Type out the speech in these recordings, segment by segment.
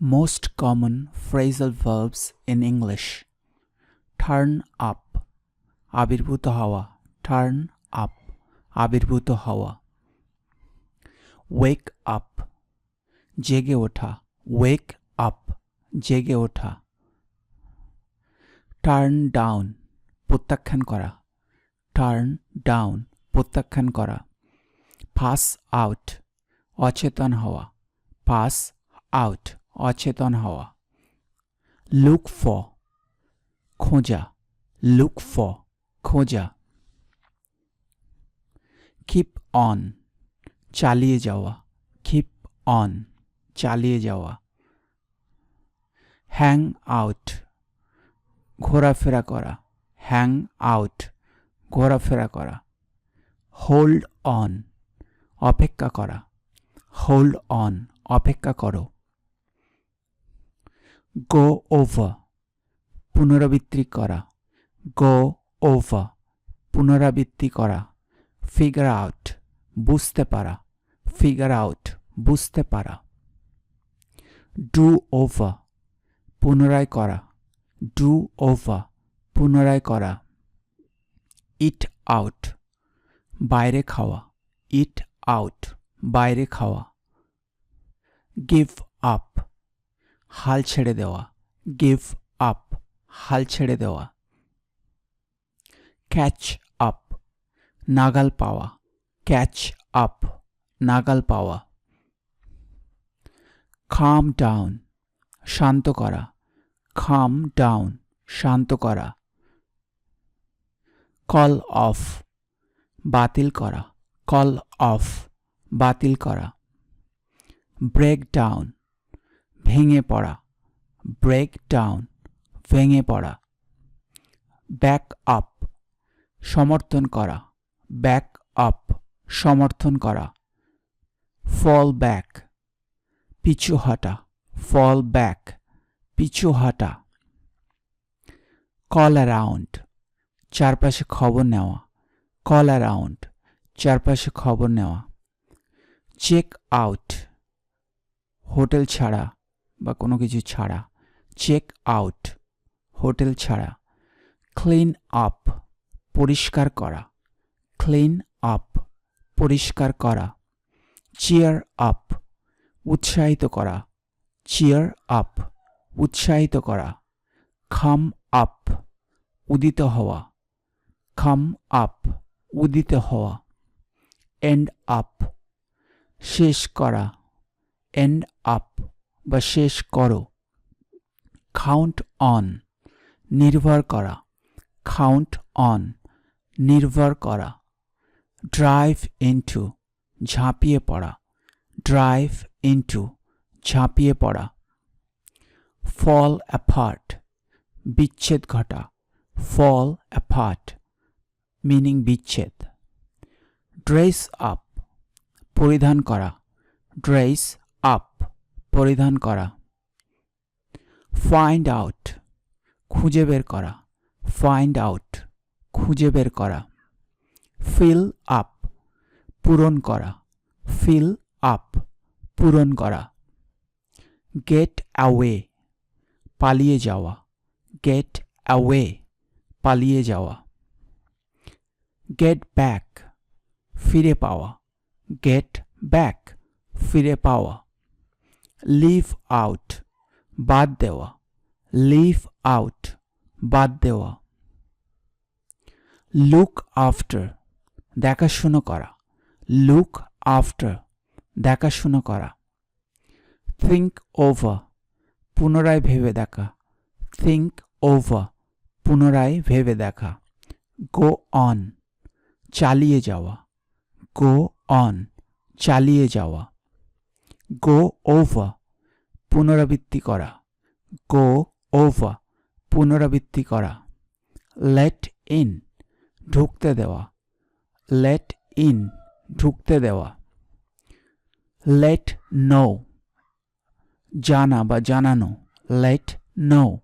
Most common phrasal verbs in English. Turn up. আবির্ভূত হওয়া turn up. আবির্ভূত হওয়া wake up. জেগে ওঠা wake up. জেগে ওঠা টার্ন ডাউন প্রত্যাখ্যান করা টার্ন ডাউন প্রত্যাখ্যান করা পাস আউট অচেতন হওয়া পাস আউট অচেতন হওয়া। লুক ফ খোঁজা। লুক ফ খোঁজা। কিপ অন চালিয়ে যাওয়া। কিপ অন চালিয়ে যাওয়া। হ্যাং আউট ঘোরাফেরা করা। হ্যাং আউট ঘোরাফেরা করা। হোল্ড অন অপেক্ষা করা। হোল্ড অন অপেক্ষা করো। গো ওভার পুনরাবৃত্তি করা গো ওভার পুনরাবৃত্তি করা ফিগার আউট বুঝতে পারা ফিগার আউট বুঝতে পারা ডু ওভার পুনরায় করা ডু ওভার পুনরায় করা ইট আউট বাইরে খাওয়া ইট আউট বাইরে খাওয়া গিভ আপ হাল ছেড়ে দেওয়া। গিভ আপ হাল ছেড়ে দেওয়া। ক্যাচ আপ নাগাল পাওয়া। ক্যাচ আপ নাগাল পাওয়া। খাম ডাউন শান্ত করা। খাম ডাউন শান্ত করা। কল অফ বাতিল করা। কল অফ বাতিল করা। ব্রেক ডাউন ভেঙে পড়া। ব্রেক ডাউন ভেঙে পড়া। ব্যাক আপ সমর্থন করা। ব্যাক আপ সমর্থন করা। ফল ব্যাক পিছু হাঁটা। ফল ব্যাক পিছু হাঁটা। কল অ্যারাউন্ড চারপাশে খবর নেওয়া। কল অ্যারাউন্ড চারপাশে খবর নেওয়া। চেক আউট হোটেল ছাড়া। বা কোনো কিছু ছাড়া। চেক আউট হোটেল ছাড়া। ক্লিন আপ পরিষ্কার করা। ক্লিন আপ পরিষ্কার করা। চিয়ার আপ উৎসাহিত করা। চিয়ার আপ উৎসাহিত করা। খাম আপ উদিত হওয়া। খাম আপ উদিত হওয়া। এন্ড আপ শেষ করা। এন্ড আপ বা শেষ করো। কাউন্ট অন নির্ভর করা। কাউন্ট অন নির্ভর করা। ড্রাইভ ইনটু ঝাঁপিয়ে পড়া। ড্রাইভ ইন্টু ঝাঁপিয়ে পড়া। ফল অ্যাপার্ট বিচ্ছেদ ঘটা। ফল অ্যাপার্ট মিনিং বিচ্ছেদ। ড্রেস আপ পরিধান করা। ড্রেস পরিধান করা। ফাইন্ড আউট খুঁজে বের করা। ফাইন্ড আউট খুঁজে বের করা। ফিল আপ পূরণ করা। ফিল আপ পূরণ করা। গেট অ্যাওয়ে পালিয়ে যাওয়া। গেট অ্যাওয়ে পালিয়ে যাওয়া। গেট ব্যাক ফিরে পাওয়া। গেট ব্যাক ফিরে পাওয়া। লিভ আউট বাদ দেওয়া লিভ আউট বাদ দেওয়া। লুক আফটার দেখাশুনো করা। লুক আফটার দেখাশুনো করা। থিঙ্ক ওভার পুনরায় ভেবে দেখা। থিঙ্ক ওভার পুনরায় ভেবে দেখা। গো অন চালিয়ে যাওয়া। গো অন চালিয়ে যাওয়া। গো ওভার পুনরাবৃত্তি করা। গো ওভার পুনরাবৃত্তি করা। লেট ইন ঢুকতে দেওয়া। লেট ইন ঢুকতে দেওয়া। লেট নো জানা বা জানানো। লেট নো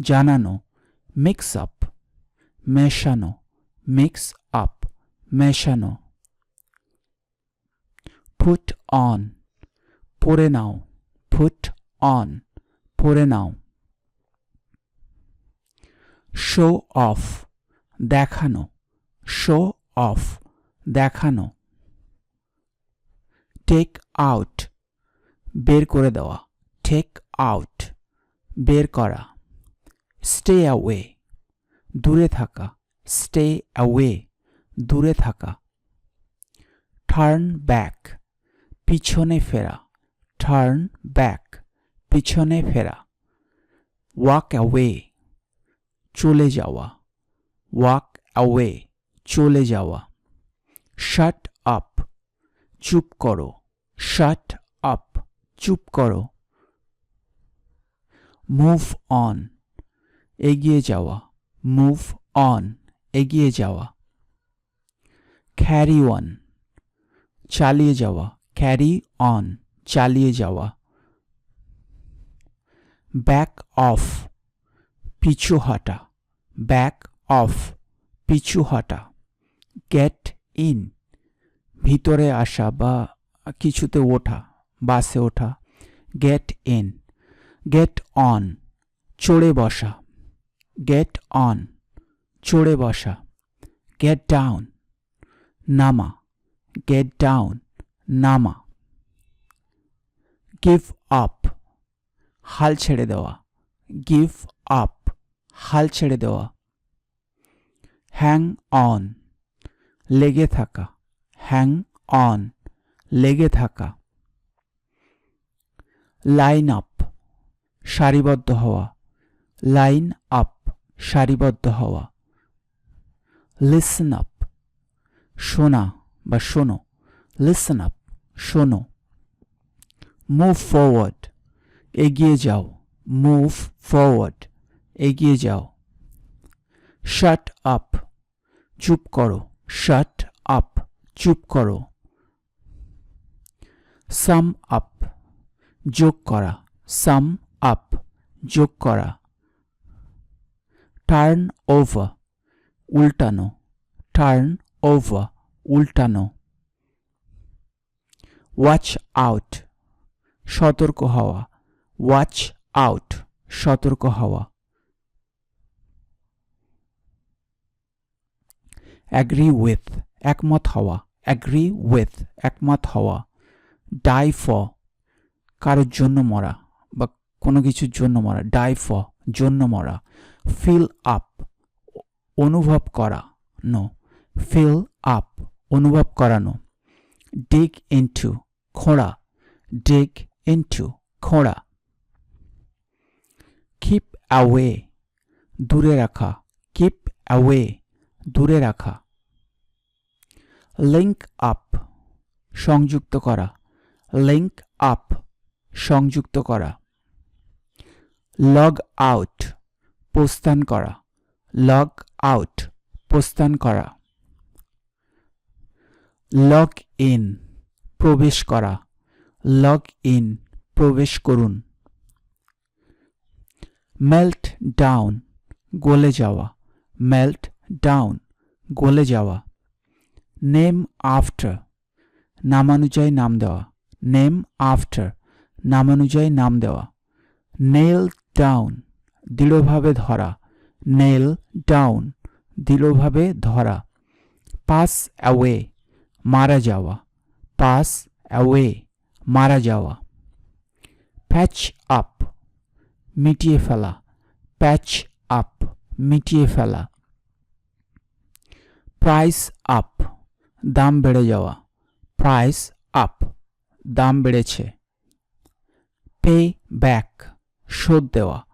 জানানো। মিক্স আপ মেশানো। মিক্স আপ মেশানো। পুট অন পরে নাও। পুট অন পরে নাও। শো অফ দেখানো। শো অফ দেখানো। টেক আউট বের করে দেওয়া। টেক আউট বের করা। স্টে অ্যাওয়ে দূরে থাকা। স্টে অ্যাওয়ে দূরে থাকা। টার্ন ব্যাক পিছনে ফেরা। টার্ন ব্যাক পিছনে ফেরা। ওয়াক অ্যাওয়ে চলে যাওয়া। ওয়াক অ্যাওয়ে চলে যাওয়া। শাট আপ চুপ করো। শাট আপ চুপ করো। মুভ অন এগিয়ে যাওয়া। মুভ অন এগিয়ে যাওয়া। ক্যারি অন চালিয়ে যাওয়া। ক্যারি অন চালিয়ে যাওয়া। ব্যাক অফ পিছু হাঁটা। ব্যাক অফ পিছু হাঁটা। গেট ইন ভিতরে আসা বা কিছুতে ওঠা, বাসে ওঠা। গেট ইন গেট অন চড়ে বসা। গেট অন চড়ে বসা। গেট ডাউন নামা। গেট ডাউন নামা। গিভ আপ হাল ছেড়ে দেওয়া। গিভ আপ হাল ছেড়ে দেওয়া। হ্যাং অন লেগে থাকা। হ্যাং অন লেগে থাকা। লাইন আপ সারিবদ্ধ হওয়া। লাইন আপ সারিবদ্ধ হওয়া। লিসন আপ শোনা বা শোনো। লিসন আপ শোনো। মুভ ফরওয়ার্ড এগিয়ে যাও মুভ ফরওয়ার্ড এগিয়ে যাও। শাট আপ চুপ করো। শাট আপ চুপ করো। সাম আপ যোগ করা। সাম আপ যোগ করা। টার্ন ওভার উল্টানো। টার্ন ওভার উল্টানো। ওয়াচ আউট সতর্ক হওয়া। ওয়াচ আউট সতর্ক হওয়া। অ্যাগ্রি উইথ একমত হওয়া। অ্যাগ্রি উইথ একমত হওয়া। ডাই ফ কারোর জন্য মরা বা কোনো কিছুর জন্য মরা। ডাই ফ জন্য মরা। ফিল আপ অনুভব করা নো ফিল আপ অনুভব করানো ডিগ ইনটু খোঁড়া। ডিগ ইনটু খোঁড়া। কিপ অ্যাওয়ে দূরে রাখা। কিপ অ্যাওয়ে দূরে রাখা। লিঙ্ক আপ সংযুক্ত করা। লিঙ্ক আপ সংযুক্ত করা। লগ আউট প্রস্থান করা। লগ আউট প্রস্থান করা। লগ ইন প্রবেশ করা। লগ ইন প্রবেশ করুন। মেল্ট ডাউন গলে যাওয়া। মেল্ট ডাউন গলে যাওয়া। নেম আফটার নামানুযায়ী নাম দেওয়া। নেম আফটার নামানুযায়ী নাম দেওয়া। নেল ডাউন দৃঢ়ভাবে ধরা। নেল ডাউন দৃঢ়ভাবে ধরা। পাস অ্যাওয়ে মারা যাওয়া। পাস অ্যাওয়ে মারা যাওয়া। প্যাচ আপ মিটিয়ে ফেলা। প্যাচ আপ মিটিয়ে ফেলা। প্রাইস আপ দাম বেড়ে যাওয়া। প্রাইস আপ দাম বেড়েছে। পে ব্যাক শোধ দেওয়া।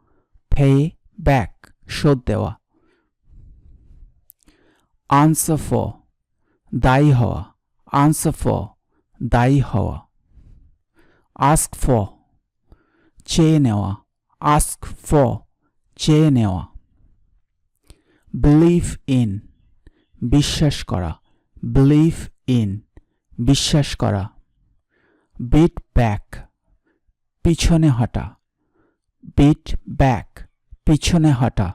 পে ব্যাক শোধ দেওয়া। আনসার ফর দায়ী হওয়া। আনসার ফর দায়ী হওয়া। আস্ক ফর চেয়ে নেওয়া আস্ক ফর চেয়ে নেওয়া বিলিভ ইন বিশ্বাস করা. বিলিভ ইন বিশ্বাস করা. বিট ব্যাক পিছনে হটা. বিট ব্যাক পিছনে হটা.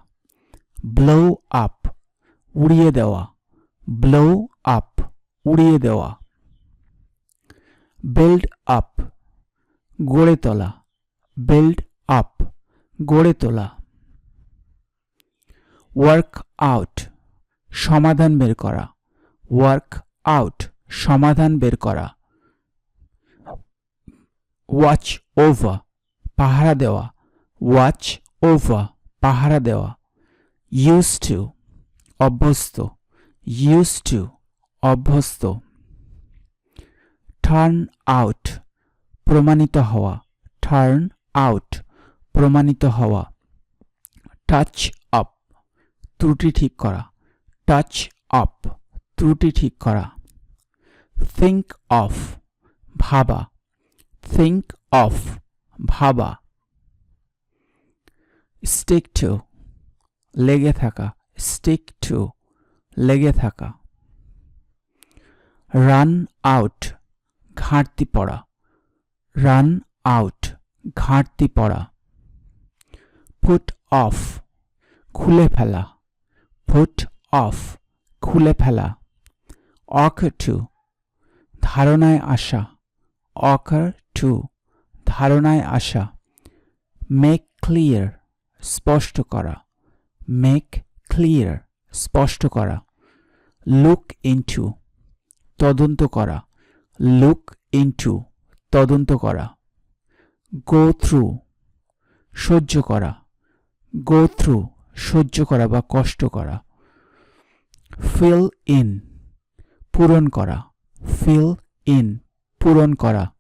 ব্লো আপ উড়িয়ে দেওয়া. ব্লো আপ উড়িয়ে দেওয়া. বিল্ড আপ গড়ে তোলা বিল্ড আপ গড়ে তোলা। ওয়ার্ক আউট সমাধান বের করা। ওয়ার্ক আউট সমাধান বের করা। ওয়াচ ওভার পাহারা দেওয়া। ওয়াচ ওভার পাহারা দেওয়া। ইউজ টু অভ্যস্ত। ইউজ টু অভ্যস্ত। টার্ন আউট প্রমাণিত হওয়া। টার্ন আউট প্রমাণিত হওয়া। টাচ আপ ত্রুটি ঠিক করা। টাচ আপ ত্রুটি ঠিক করা। থিঙ্ক অফ ভাবা। থিঙ্ক অফ ভাবা। স্টিক টু লেগে থাকা। স্টিক টু লেগে থাকা। রান আউট ঘাটতি পড়া। রান আউট ঘাটতি পড়া। ফুট অফ খুলে ফেলা। ফুট অফ খুলে ফেলা। অক টু ধারণায় আসা। অকার টু ধারণায় আসা। মেক ক্লিয়ার স্পষ্ট করা। মেক ক্লিয়ার স্পষ্ট করা। লুক ইনটু তদন্ত করা। লুক ইনটু তদন্ত করা। গো থ্রু সহ্য করা। গো থ্রু সহ্য করা বা কষ্ট করা। ফিল ইন পূরণ করা। ফিল ইন পূরণ করা।